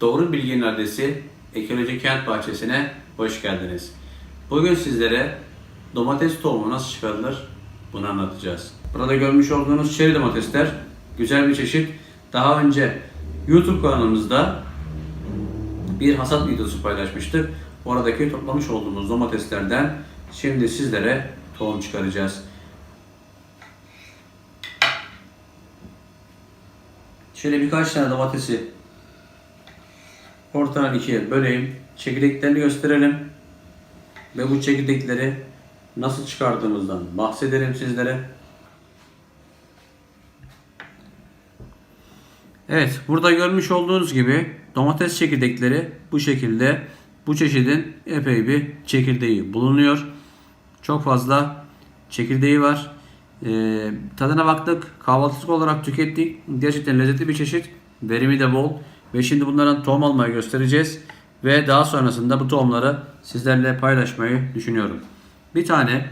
Doğru Bilginin adresi Ekoloji Kent Bahçesi'ne hoş geldiniz. Bugün sizlere domates tohumu nasıl çıkarılır bunu anlatacağız. Burada görmüş olduğunuz çeri domatesler güzel bir çeşit. Daha önce YouTube kanalımızda bir hasat videosu paylaşmıştık. Oradaki toplamış olduğumuz domateslerden şimdi sizlere tohum çıkaracağız. Şöyle birkaç tane domatesi ortadan ikiye böleyim. Çekirdeklerini gösterelim. Ve bu çekirdekleri nasıl çıkardığımızdan bahsedelim sizlere. Evet, burada görmüş olduğunuz gibi domates çekirdekleri bu şekilde bu çeşidin epey bir çekirdeği bulunuyor. Çok fazla çekirdeği var. Ee, tadına baktık. Kahvaltılık olarak tükettik. Gerçekten lezzetli bir çeşit. Verimi de bol. Ve şimdi bunlardan tohum almayı göstereceğiz. Ve daha sonrasında bu tohumları sizlerle paylaşmayı düşünüyorum. Bir tane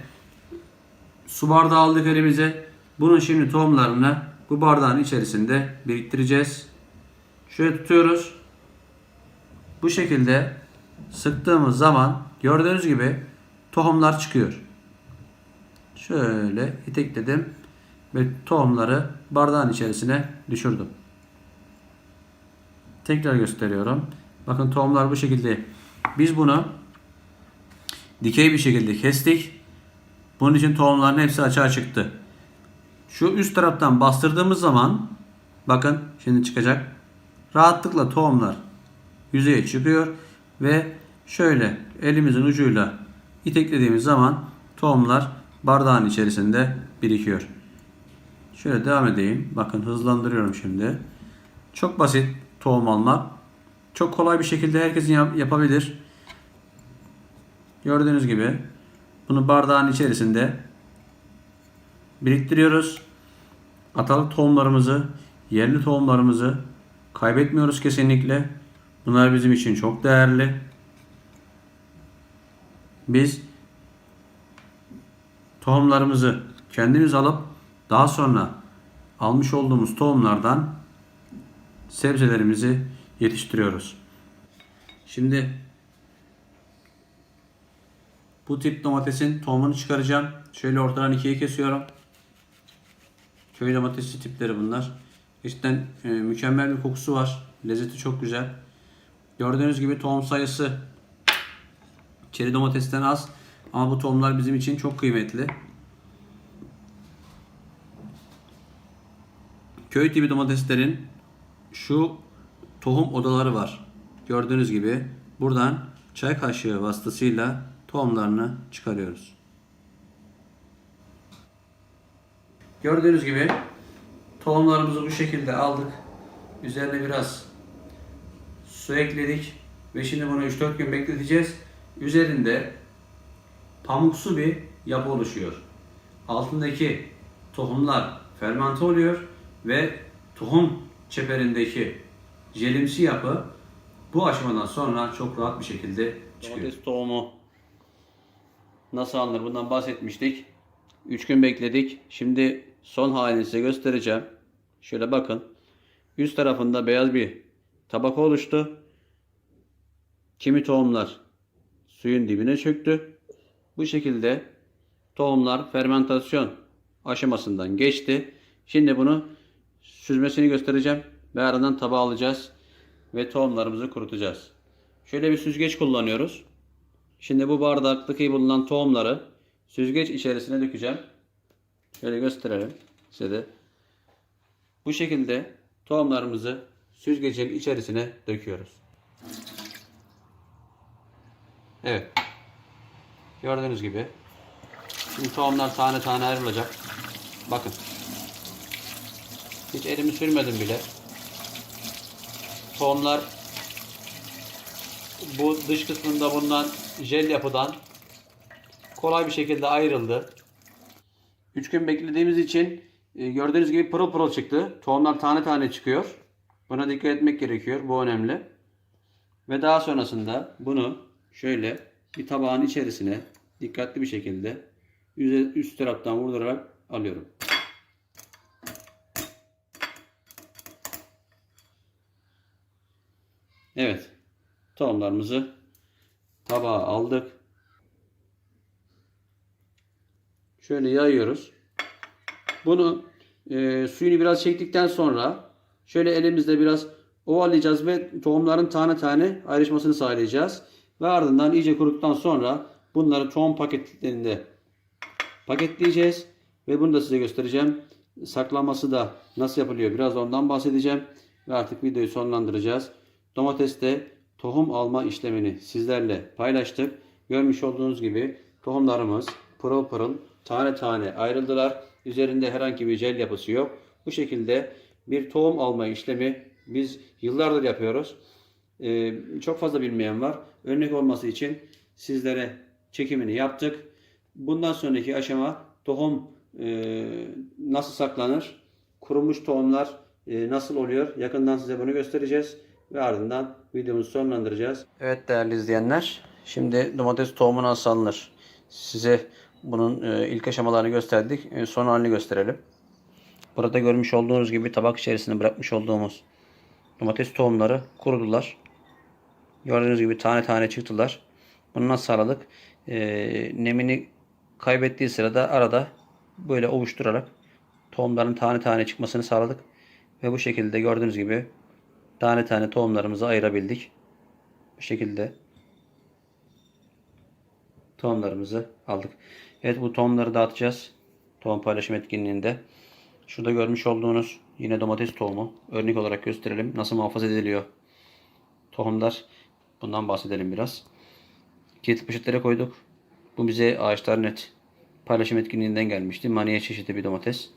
su bardağı aldık elimize. Bunun şimdi tohumlarını bu bardağın içerisinde biriktireceğiz. Şöyle tutuyoruz. Bu şekilde sıktığımız zaman gördüğünüz gibi tohumlar çıkıyor. Şöyle itekledim ve tohumları bardağın içerisine düşürdüm. Tekrar gösteriyorum. Bakın tohumlar bu şekilde. Biz bunu dikey bir şekilde kestik. Bunun için tohumların hepsi açığa çıktı. Şu üst taraftan bastırdığımız zaman bakın şimdi çıkacak. Rahatlıkla tohumlar yüzeye çıkıyor ve şöyle elimizin ucuyla iteklediğimiz zaman tohumlar bardağın içerisinde birikiyor. Şöyle devam edeyim. Bakın hızlandırıyorum şimdi. Çok basit tohum almak. Çok kolay bir şekilde herkesin yap- yapabilir. Gördüğünüz gibi bunu bardağın içerisinde biriktiriyoruz. Atalık tohumlarımızı, yerli tohumlarımızı kaybetmiyoruz kesinlikle. Bunlar bizim için çok değerli. Biz tohumlarımızı kendimiz alıp daha sonra almış olduğumuz tohumlardan sebzelerimizi yetiştiriyoruz. Şimdi bu tip domatesin tohumunu çıkaracağım. Şöyle ortadan ikiye kesiyorum. Köy domatesi tipleri bunlar. Gerçekten e, mükemmel bir kokusu var. Lezzeti çok güzel. Gördüğünüz gibi tohum sayısı çeri domatesten az. Ama bu tohumlar bizim için çok kıymetli. Köy tipi domateslerin şu tohum odaları var. Gördüğünüz gibi buradan çay kaşığı vasıtasıyla tohumlarını çıkarıyoruz. Gördüğünüz gibi tohumlarımızı bu şekilde aldık. Üzerine biraz su ekledik ve şimdi bunu 3-4 gün bekleteceğiz. Üzerinde pamuksu bir yapı oluşuyor. Altındaki tohumlar fermente oluyor ve tohum çeperindeki jelimsi yapı bu aşamadan sonra çok rahat bir şekilde çıkıyor. Domates tohumu nasıl alınır bundan bahsetmiştik. 3 gün bekledik. Şimdi son halini size göstereceğim. Şöyle bakın. Üst tarafında beyaz bir tabaka oluştu. Kimi tohumlar suyun dibine çöktü. Bu şekilde tohumlar fermentasyon aşamasından geçti. Şimdi bunu süzmesini göstereceğim ve aradan tabağa alacağız ve tohumlarımızı kurutacağız. Şöyle bir süzgeç kullanıyoruz. Şimdi bu bardaktaki bulunan tohumları süzgeç içerisine dökeceğim. Şöyle gösterelim size de. Bu şekilde tohumlarımızı süzgecin içerisine döküyoruz. Evet. Gördüğünüz gibi. Şimdi tohumlar tane tane ayrılacak. Bakın. Hiç elimi sürmedim bile. Tohumlar bu dış kısmında bulunan jel yapıdan kolay bir şekilde ayrıldı. 3 gün beklediğimiz için e, gördüğünüz gibi pırıl pırıl çıktı. Tohumlar tane tane çıkıyor. Buna dikkat etmek gerekiyor. Bu önemli. Ve daha sonrasında bunu şöyle bir tabağın içerisine dikkatli bir şekilde üst taraftan vurdurarak alıyorum. Evet. Tohumlarımızı tabağa aldık. Şöyle yayıyoruz. Bunu e, suyunu biraz çektikten sonra şöyle elimizle biraz ovalayacağız ve tohumların tane tane ayrışmasını sağlayacağız. Ve ardından iyice kuruduktan sonra bunları tohum paketlerinde paketleyeceğiz. Ve bunu da size göstereceğim. Saklanması da nasıl yapılıyor biraz ondan bahsedeceğim. Ve artık videoyu sonlandıracağız. Domateste tohum alma işlemini sizlerle paylaştık. Görmüş olduğunuz gibi tohumlarımız pırıl pırıl tane tane ayrıldılar. Üzerinde herhangi bir jel yapısı yok. Bu şekilde bir tohum alma işlemi biz yıllardır yapıyoruz. Ee, çok fazla bilmeyen var. Örnek olması için sizlere çekimini yaptık. Bundan sonraki aşama tohum e, nasıl saklanır? Kurumuş tohumlar e, nasıl oluyor? Yakından size bunu göstereceğiz ve ardından videomuzu sonlandıracağız. Evet değerli izleyenler, şimdi domates tohumu nasıl alınır? Size bunun e, ilk aşamalarını gösterdik. E, son halini gösterelim. Burada görmüş olduğunuz gibi tabak içerisinde bırakmış olduğumuz domates tohumları kurudular. Gördüğünüz gibi tane tane çıktılar. Bunu nasıl sağladık? E, nemini kaybettiği sırada arada böyle ovuşturarak tohumların tane tane çıkmasını sağladık. Ve bu şekilde gördüğünüz gibi tane tane tohumlarımızı ayırabildik. Bu şekilde tohumlarımızı aldık. Evet bu tohumları dağıtacağız. Tohum paylaşım etkinliğinde. Şurada görmüş olduğunuz yine domates tohumu. Örnek olarak gösterelim. Nasıl muhafaza ediliyor. Tohumlar. Bundan bahsedelim biraz. Kilit poşetlere koyduk. Bu bize Ağaçlar Net paylaşım etkinliğinden gelmişti. Maniye çeşidi bir domates.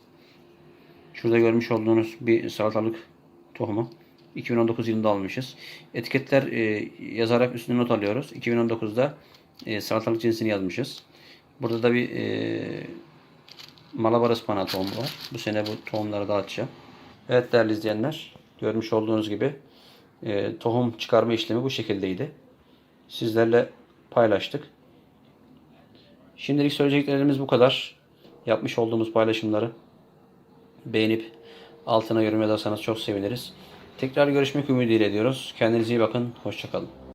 Şurada görmüş olduğunuz bir salatalık tohumu. 2019 yılında almışız. Etiketler e, yazarak üstüne not alıyoruz. 2019'da e, salatalık cinsini yazmışız. Burada da bir e, Malabar ıspanağı tohumu var. Bu sene bu tohumları dağıtacağım. Evet değerli izleyenler. Görmüş olduğunuz gibi e, tohum çıkarma işlemi bu şekildeydi. Sizlerle paylaştık. Şimdilik söyleyeceklerimiz bu kadar. Yapmış olduğumuz paylaşımları beğenip altına yorum yazarsanız çok seviniriz. Tekrar görüşmek ümidiyle diyoruz. Kendinize iyi bakın. Hoşçakalın.